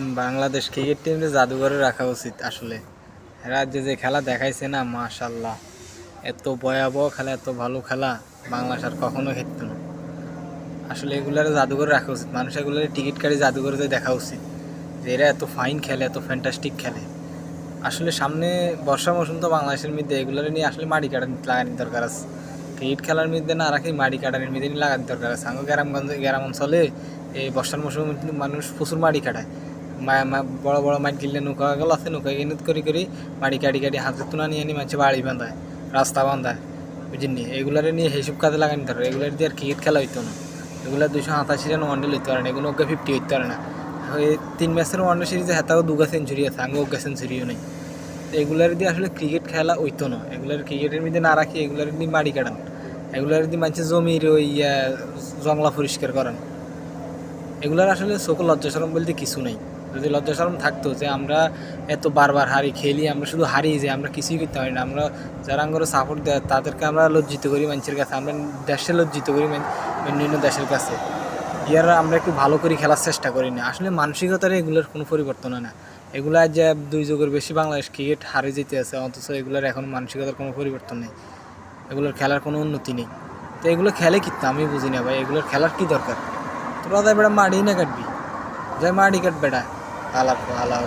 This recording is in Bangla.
বাংলাদেশ ক্রিকেট টিমকে জাদুঘরে রাখা উচিত আসলে। রাজ্যে যে খেলা দেখাইছে না মাশাল্লাহ এত ভয়াবহ খেলা, এত ভালো খেলা, বাংলাদেশ আর কখনো খেলতো না। আসলে এগুলার জাদুঘরে রাখা উচিত। মানুষ এগুলোর টিকিট কাটি জাদুঘরে দেখা উচিত। যে এরা এত ফাইন খেলে, এত ফ্যান্টাস্টিক খেলে। আসলে সামনে বর্ষা মৌসুম তো বাংলাদেশের মধ্যে এগুলোর নিয়ে আসলে মাটি কাটানি লাগানোর দরকার আছে। ক্রিকেট খেলার মধ্যে না রাখি মাটি কাটানির মধ্যে লাগানোর দরকার আছে। আঙ্গ গ্রামগঞ্জ, গ্রাম অঞ্চলে এই বর্ষার মৌসুমে মানুষ প্রচুর মাটি কাটায়। বড় বড় মাটি কিনলে নৌকা গেল, আছে নৌকা কিনে করি করি মাটি কাটি কাটি হাতে তুলা নিয়ে নিয়ে মানুষ বাড়ি বাঁধায়, রাস্তা বাঁধায়, বুঝিনি? এগুলারে নিয়ে হিসুব কাজে লাগানি ধরো এগুলার দিয়ে আর ক্রিকেট খেলা হইতো না। এগুলা দুশো সাতাশি রান ওয়ানডে লইতে পারে না, এগুলো ওকে ফিফটি হইতে পারে না। ওই তিন ম্যাচের ওয়ানডে সিরিজে হাতাও দুগা সেঞ্চুরি আছে আঙ্গো ওকে সেঞ্চুরিও নেই। তো এগুলার দিয়ে আসলে ক্রিকেট খেলা হইতো না, এগুলার ক্রিকেটের মধ্যে না রাখি, এগুলার দিয়ে মাটি কাটান। এগুলার দিয়ে মানুষের জমির ওই জংলা পরিষ্কার করান। এগুলার আসলে চোখ লজ্জা সরম বলতে কিছু নেই। যদি লজ্জা থাকতো যে আমরা এত বারবার হারি, খেলি, আমরা শুধু হারি যে আমরা কিছুই করতে পারি না। আমরা যারা আমরা সাপোর্ট দেয়, তাদেরকে আমরা লজ্জিত করি মানুষের কাছে, আমরা দেশে লজ্জিত করি অন্যান্য দেশের কাছে। ইয়ারা আমরা একটু ভালো করে খেলার চেষ্টা করি না। আসলে মানসিকতার এগুলোর কোনো পরিবর্তন হয় না। এগুলা যে দুই যুগের বেশি বাংলাদেশ ক্রিকেট হারে যেতে আছে, অথচ এগুলোর এখন মানসিকতার কোনো পরিবর্তন নেই। এগুলোর খেলার কোনো উন্নতি নেই। তো এগুলো খেলে কিন্তু আমি বুঝি না ভাই, এগুলোর খেলার কি দরকার? তোরা তো বেড়া মাড়ি না কাটবি। যাই মাড়ি কাট বেড়া। a la, a la